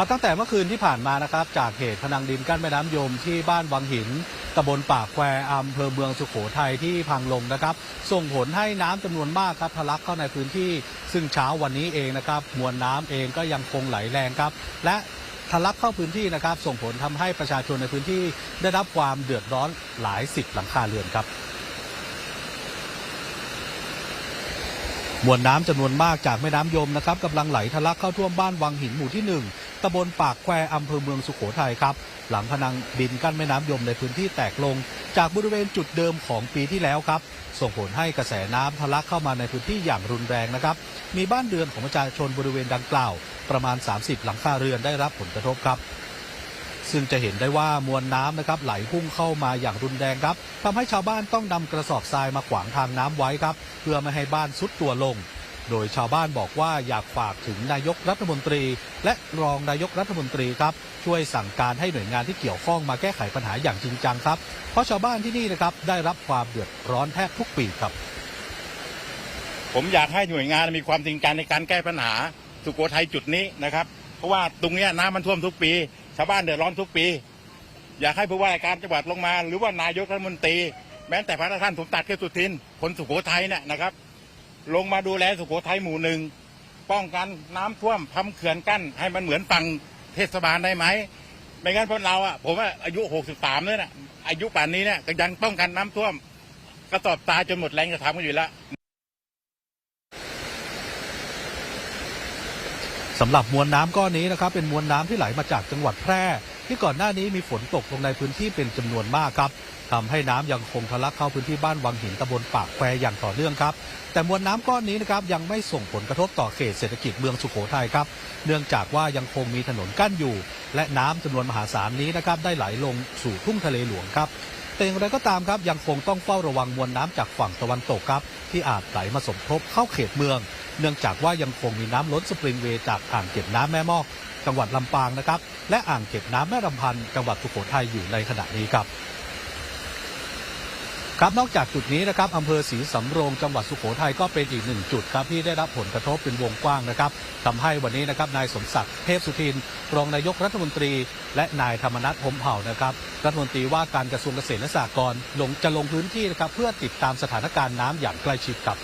ครับตั้งแต่เมื่อคืนที่ผ่านมานะครับ จากเหตุพนังดินกั้นแม่น้ำยมที่บ้านวังหินตำบลปากแควอำเภอเมืองสุโขทัยที่พังลงนะครับ ส่งผลให้น้ำจำนวนมากครับทะลักเข้าในพื้นที่ ซึ่งเช้าวันนี้เองนะครับ มวลน้ำเองก็ยังคงไหลแรงครับ และทะลักเข้าพื้นที่นะครับ ส่งผลทำให้ประชาชนในพื้นที่ได้รับความเดือดร้อนหลายสิบหลังคาเรือนครับ มวลน้ำจำนวนมากจากแม่น้ำยมนะครับกำลังไหลทะลักเข้าท่วมบ้านวังหินหมู่ที่ 1ตำบลปากแควอำเภอเมืองสุโขทัยครับ หลังพนังดินกั้นแม่น้ำยมในพื้นที่แตกลง จากบริเวณจุดเดิมของปีที่แล้วครับ ส่งผลให้กระแสน้ำทะลักเข้ามาในพื้นที่อย่างรุนแรงนะครับ มีบ้านเรือนของประชาชนบริเวณดังกล่าว ประมาณ 30 หลังคาเรือนได้รับผลกระทบครับ ซึ่งจะเห็นได้ว่ามวลน้ำนะครับไหลพุ่งเข้ามาอย่างรุนแรงครับทำให้ชาวบ้านต้องนำกระสอบทรายมาขวางทางน้ำไว้ครับ เพื่อไม่ให้บ้านซุดตัวลง โดยชาวบ้านบอกว่าอยากฝากถึงนายกรัฐมนตรี และรองนายกรัฐมนตรีครับ ช่วยสั่งการให้หน่วยงานที่เกี่ยวข้องมาแก้ไขปัญหาอย่างจริงจังครับ เพราะชาวบ้านที่นี่นะครับได้รับความเดือดร้อนแทบทุกปีครับ ผมอยากให้หน่วยงานมีความจริงจังในการแก้ปัญหาสุโขทัยจุดนี้นะครับ เพราะว่าตรงนี้น้ำมันท่วมทุกปี ชาวบ้านเดือดร้อนทุกปี อยากให้ผู้ว่าการจังหวัดลงมา หรือว่านายกรัฐมนตรี แม้แต่พระท่านสมตัดเทพสุทิน คนสุโขทัยเนี่ยนะครับ ลงมาดูแลสุโขทัยหมู่หนึ่งป้องกันน้ำท่วมทำเขื่อนกั้น ให้มันเหมือนฝั่งเทศบาลได้ไหมไม่งั้นพวกเราอะผมว่าอายุ 63เนี่ยนะอายุป่านนี้เนี่ยก็ยังป้องกันน้ำท่วมกระสอบตาจนหมดแรงจะทำกันอยู่แล้ว สำหรับมวลน้ำก้อนนี้นะครับเป็นมวลน้ำที่ไหลมาจากจังหวัดแพร่ ที่ก่อนหน้านี้มีฝนตกลงในพื้นที่เป็นจำนวนมากครับทำให้น้ำยังคงทะลักเข้าพื้นที่บ้านวังหินตำบลปากแควอย่างต่อเนื่องครับ แต่มวลน้ำก้อนนี้นะครับยังไม่ส่งผลกระทบต่อเขตเศรษฐกิจเมืองสุโขทัยครับ เนื่องจากว่ายังคงมีถนนกั้นอยู่ และน้ำจำนวนมหาศาลนี้นะครับได้ไหลลงสู่ทุ่งทะเลหลวงครับ แต่อย่างไรก็ตามครับยังคงต้องเฝ้าระวังมวลน้ำจากฝั่งตะวันตกครับ ที่อาจไหลมาสมทบเข้าเขตเมือง เนื่องจากว่ายังคงมีน้ำล้นสปริงเวย์จากอ่างเก็บน้ำแม่มอก จังหวัดลำปางนะครับ และอ่างเก็บน้ำแม่ลำพันธ์จังหวัดสุโขทัยอยู่ในขณะนี้ครับ ครับนอกจากจุดนี้นะครับอำเภอศรีสำโรงจังหวัดสุโขทัยก็เป็นอีกหนึ่งจุดครับที่ได้รับผลกระทบเป็นวงกว้างนะครับทำให้วันนี้นะครับนายสมศักดิ์เทพสุทินรองนายกรัฐมนตรี และนายธรรมนัฐพมเผ่านะครับรัฐมนตรีว่าการกระทรวงเกษตรและสหกรณ์ลงจะลงพื้นที่นะครับเพื่อติดตามสถานการณ์น้ำอย่างใกล้ชิดครับ